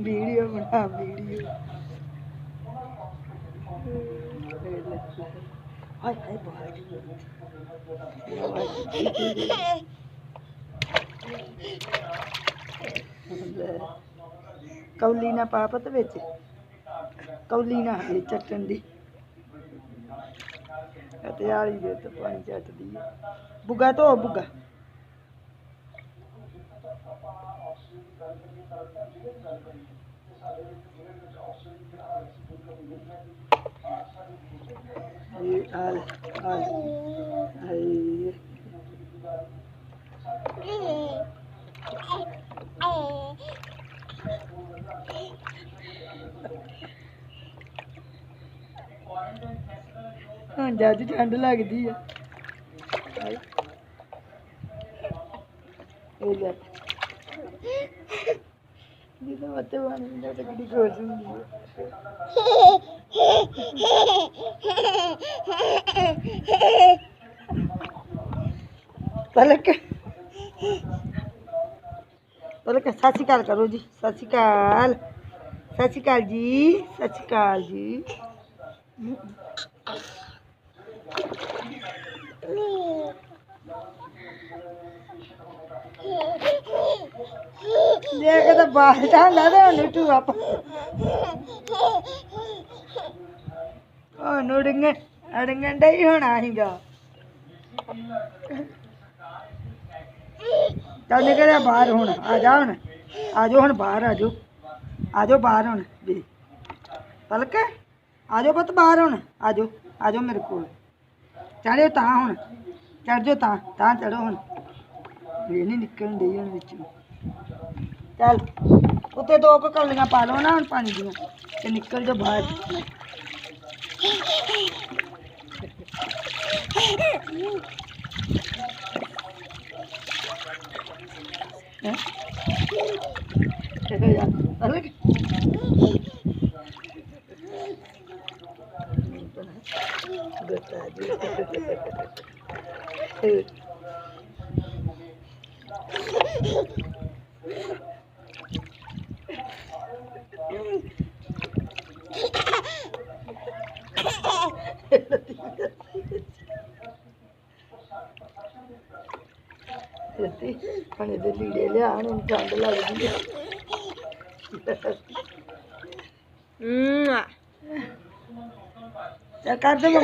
Video ਬਣਾ video ਹਾਏ ਹਾਏ ਬਾਹਰ ਕੌਲੀ ਨਾ ਪਾ ਪਤ ਵਿੱਚ ਕੌਲੀ ਨਾ ਹਲੇ ਚੱਟਣ ਦੀ ਅਤੇ ਆਲੀ ਦੇ ਤੇ ਪਾਣੀ ਚੱਟਦੀ ਹੈ ਬੁੱਗਾ ਧੋ ਬੁੱਗਾ ਇਹ ਆਲ ਆਲ ਆਈ ਹੁਣ ਜੱਜ ਠੰਡ ਲੱਗਦੀ ਆ ਹਾਏ। ਇਹ ਲੈ ਜਿਹਦਾ ਮੱਤੇ ਬਣ ਜਾਂਦਾ ਤਾਂ ਕਿਹੜੀ ਖੁਸ਼ ਹੁੰਦੀ ਆ? ਪਲਕ। ਪਲਕ, ਸਤਿ ਸ਼੍ਰੀ ਅਕਾਲ ਕਰੋ ਜੀ, ਸਤਿ ਸ਼੍ਰੀ ਅਕਾਲ। ਸਤਿ ਸ਼੍ਰੀ ਅਕਾਲ ਜੀ, ਸਤਿ ਸ਼੍ਰੀ ਅਕਾਲ ਜੀ। ਦੇਖ ਤਾਂ ਬਾਹਰ ਜਾਂਦਾ ਤੇ ਉਹਨੂੰ ਤੂੰ ਆਪ ਉਹ ਨੁੜੰਗ ਅੜੰਗਣ ਡਈ ਹੋਣਾ ਸੀਗਾ। ਚੱਲ ਨਿਕਲਿਆ ਬਾਹਰ ਹੁਣ, ਆ ਜਾ ਹੁਣ, ਆ ਜਾਓ ਹੁਣ ਬਾਹਰ, ਆ ਜਾਓ। ਆ ਜਾਓ ਬਾਹਰ ਹੁਣ, ਜੀ। ਪਲਕ, ਆ ਜਾਓ ਪੁੱਤ ਬਾਹਰ ਹੁਣ, ਆ ਜਾਓ ਆ ਜਾਓ ਮੇਰੇ ਕੋਲ। ਚੜਿਓ ਤਾਂ ਹੁਣ ਚੜ ਜਾਓ ਤਾਂ ਤਾਂ ਚੜੋ ਹੁਣ। ਇਹ ਨਹੀਂ ਨਿਕਲਣ ਡਈ ਹੁਣ ਵਿੱਚੋਂ। ਚੱਲ ਉੱਤੇ ਦੋ ਕੁ ਕੌਲੀਆਂ ਪਾ ਲਓ ਨਾ ਹੁਣ ਪਾਣੀ ਦੀਆਂ ਤੇ ਨਿਕਲ ਜਾ ਬਾਹਰ ਹੈਂ? ਕਿਹੋ ਜਿਹਾ? ਅਲੱਗ ਗੁੱਸਾ ਜੀ ਤੇ ਹੁਣ ਇਹਦੇ ਲੀੜੇ ਲਿਆ ਹੁਣ ਠੰਡ ਲੱਗਦੀ ਹੈ Mwah. ਚੱਲ ਕਰ ਦੇ ਮੰਮਾ